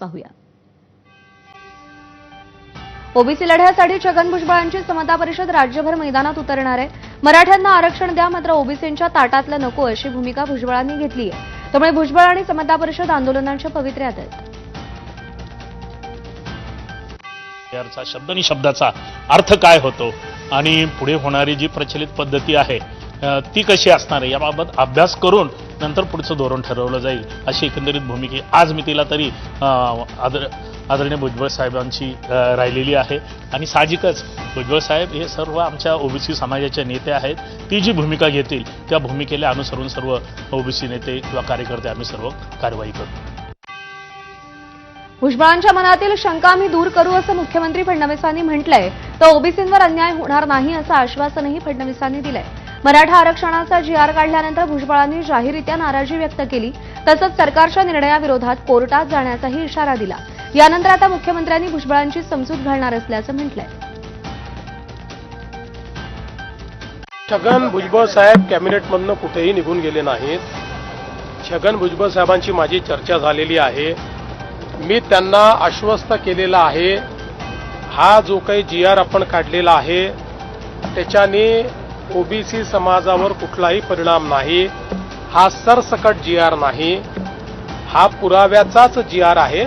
पाहूया. ओबीसी लढ्यासाठी छगन भुजबळांची समता परिषद राज्यभर मैदानात उतरणार आहे. मराठ्यांना आरक्षण द्या मात्र ओबीसींच्या ताटातलं नको अशी भूमिका भुजबळांनी घेतली आहे. त्यामुळे भुजबळ आणि समता परिषद आंदोलनांच्या पवित्र्यात आहेत. शब्दनी शब्द शब्दाचा अर्थ काय होतो आणि पुढे होणारी जी प्रचलित पद्धती आहे ती कशी असणार आहे? याबाबत अभ्यास करून नंतर पुढचं धोरण ठरवलं जाईल अशी एकंदरीत भूमिका. आज मी तिला तरी आदर आदरणीय भुजबळ साहेबांची राहिलेली आहे. आणि साहजिकच भुजबळ साहेब हे सर्व आमच्या ओबीसी समाजाचे नेते आहेत. ती जी भूमिका घेतील त्या भूमिकेला अनुसरून सर्व ओबीसी नेते किंवा कार्यकर्ते आम्ही सर्व कारवाई करतो. भुजबळांच्या मनातील शंका आम्ही दूर करू असं मुख्यमंत्री फडणवीसांनी म्हटलंय. तर ओबीसींवर अन्याय होणार नाही असं आश्वासनही फडणवीसांनी दिलंय. मराठा आरक्षणाचा जी आर काढल्यानंतर भुजबळांनी जाहीररित्या नाराजी व्यक्त केली. तसंच सरकारच्या निर्णयाविरोधात कोर्टात जाण्याचाही इशारा दिला. यानंतर आता मुख्यमंत्र्यांनी भुजबळांची समजूत घालणार असल्याचं म्हटलंय. छगन भुजबळ साहेब कॅबिनेटमधनं कुठेही निघून गेले नाहीत. छगन भुजबळ साहेबांची माझी चर्चा झालेली आहे. मी त्यांना आश्वस्त केलेला आहे. हा जो काही जी आर आपण काढलेला आहे त्याच्याने ओबीसी समाजावर कुठलाही परिणाम नाही हा सरसकट जी आर नाही हा पुराव्याचाच जी आर आहे.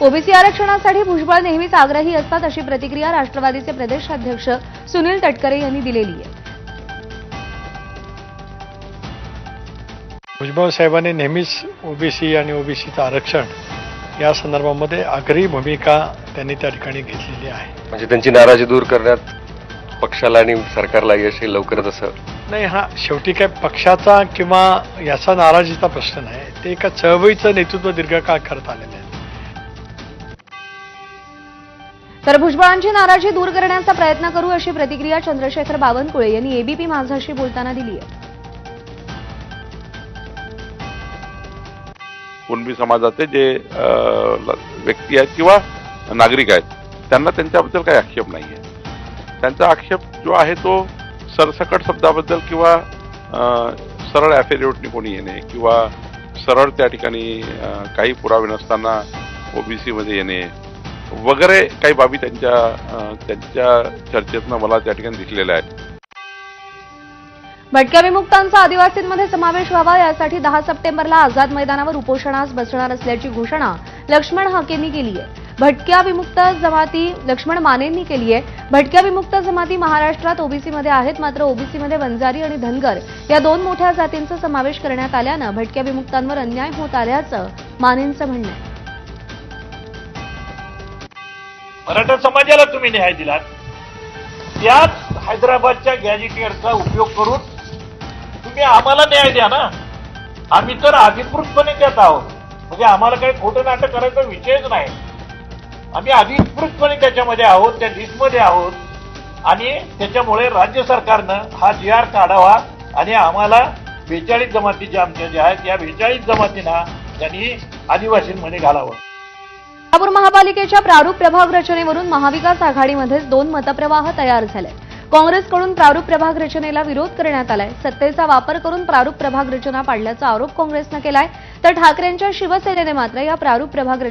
ओबीसी आरक्षणासाठी भुजबळ नेहमीच आग्रही असतात अशी प्रतिक्रिया राष्ट्रवादीचे प्रदेशाध्यक्ष सुनील तटकरे यांनी दिलेली आहे. भुजबळ साहेबांनी नेहमीच ओबीसी आणि ओबीसीचं आरक्षण या संदर्भामध्ये आग्रही भूमिका त्यांनी त्या ठिकाणी घेतलेली आहे. म्हणजे त्यांची नाराजी दूर करण्यात पक्षाला आणि सरकारला यश लवकरच असं नाही हा शेवटी काय पक्षाचा किंवा याचा नाराजीचा प्रश्न नाही. ते एका चळवळीचं नेतृत्व दीर्घकाळ करत आलेलं आहे तर भुजबळांची नाराजी दूर करण्याचा प्रयत्न करू अशी प्रतिक्रिया चंद्रशेखर बावनकुळे यांनी एबीपी माझाशी बोलताना दिली आहे. कुणबी समाजाचे जे व्यक्ती आहेत किंवा नागरिक आहेत त्यांना त्यांच्याबद्दल काही आक्षेप नाही आहे त्यांचा आक्षेप जो आहे तो सरसकट शब्दाबद्दल किंवा सरळ ॲफिडेविटने कोणी येणे किंवा सरळ त्या ठिकाणी काही पुरावे नसताना ओबीसीमध्ये येणे वगैरे काही बाबी त्यांच्या त्यांच्या चर्चेतनं मला त्या ठिकाणी दिसलेल्या आहेत. भटक्या विमुक्तांचा आदिवासींमध्ये समावेश व्हावा यासाठी दहा सप्टेंबरला आझाद मैदानावर उपोषणास बसणार असल्याची घोषणा लक्ष्मण हाकेंनी केली आहे. भटक्या विमुक्त जमाती लक्ष्मण मानेंनी केली आहे. भटक्या विमुक्त जमाती महाराष्ट्रात ओबीसीमध्ये आहेत मात्र ओबीसीमध्ये वंजारी आणि धनगर या दोन मोठ्या जातींचा समावेश करण्यात आल्यानं भटक्या विमुक्तांवर अन्याय होत आल्याचं मानेंचं म्हणणं आहे. मराठा समाजाला तुम्ही न्याय दिलात. त्याच हैदराबादच्या गॅजेटियरचा उपयोग करून तुम्ही आम्हाला न्याय द्या ना. आम्ही तर अधिकृतपणे देत आहोत. म्हणजे आम्हाला काही खोटं नाटक करायचा विषयच नाही. आम्ही अधिकृतपणे त्याच्यामध्ये आहोत त्या लिस्टमध्ये आहोत. आणि त्याच्यामुळे राज्य सरकारनं हा जी आर काढावा आणि आम्हाला बेचाळीस जमाती ज्या आमच्या ज्या आहेत त्या बेचाळीस जमातींना त्यांनी आदिवासींमध्ये घालावं. कोल्हापूर महापालिकेच्या प्रारूप प्रभाग रचनेवरून महाविकास आघाडीमध्येच दोन मतप्रवाह तयार झाले. काँग्रेसकडून प्रारूप प्रभाग रचनेला विरोध करण्यात आलाय. सत्तेचा वापर करून प्रारूप प्रभाग रचना पाडल्याचा आरोप काँग्रेसनं केलाय. तर ठाकरेंच्या शिवसेनेने मात्र या प्रारूप प्रभाग रचना